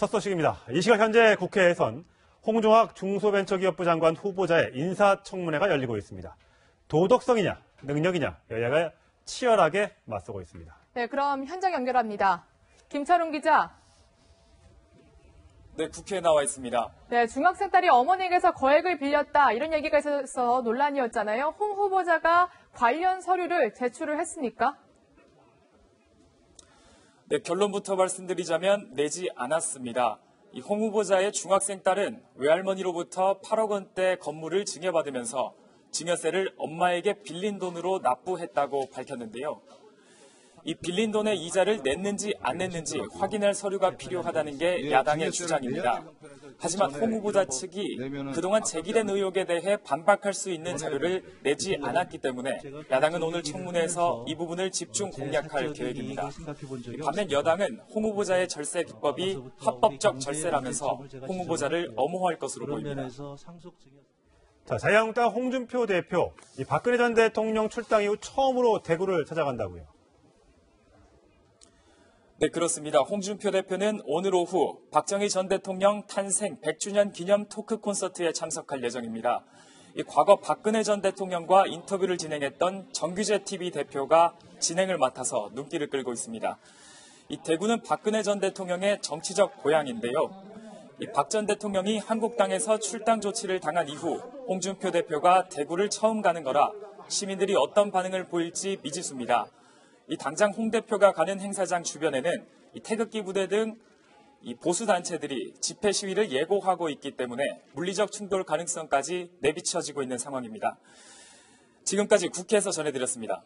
첫 소식입니다. 이 시각 현재 국회에선 홍종학 중소벤처기업부 장관 후보자의 인사청문회가 열리고 있습니다. 도덕성이냐, 능력이냐, 여야가 치열하게 맞서고 있습니다. 네, 그럼 현장 연결합니다. 김철웅 기자. 네, 국회에 나와 있습니다. 네, 중학생 딸이 어머니에게서 거액을 빌렸다 이런 얘기가 있어서 논란이었잖아요. 홍 후보자가 관련 서류를 제출을 했습니까? 네, 결론부터 말씀드리자면 내지 않았습니다. 이홍 후보자의 중학생 딸은 외할머니로부터 8억 원대 건물을 증여받으면서 증여세를 엄마에게 빌린 돈으로 납부했다고 밝혔는데요. 이 빌린 돈의 이자를 냈는지 안 냈는지 확인할 서류가 필요하다는 게 야당의 주장입니다. 하지만 홍 후보자 측이 그동안 제기된 의혹에 대해 반박할 수 있는 자료를 내지 않았기 때문에 야당은 오늘 청문회에서 이 부분을 집중 공략할 계획입니다. 반면 여당은 홍 후보자의 절세 기법이 합법적 절세라면서 홍 후보자를 엄호할 것으로 보입니다. 자, 자유한국당 홍준표 대표, 이 박근혜 전 대통령 출당 이후 처음으로 대구를 찾아간다고요. 네, 그렇습니다. 홍준표 대표는 오늘 오후 박정희 전 대통령 탄생 100주년 기념 토크 콘서트에 참석할 예정입니다. 이 과거 박근혜 전 대통령과 인터뷰를 진행했던 정규재 TV 대표가 진행을 맡아서 눈길을 끌고 있습니다. 이 대구는 박근혜 전 대통령의 정치적 고향인데요. 이박전 대통령이 한국당에서 출당 조치를 당한 이후 홍준표 대표가 대구를 처음 가는 거라 시민들이 어떤 반응을 보일지 미지수입니다. 이 당장 홍 대표가 가는 행사장 주변에는 이 태극기 부대 등 이 보수 단체들이 집회 시위를 예고하고 있기 때문에 물리적 충돌 가능성까지 내비쳐지고 있는 상황입니다. 지금까지 국회에서 전해드렸습니다.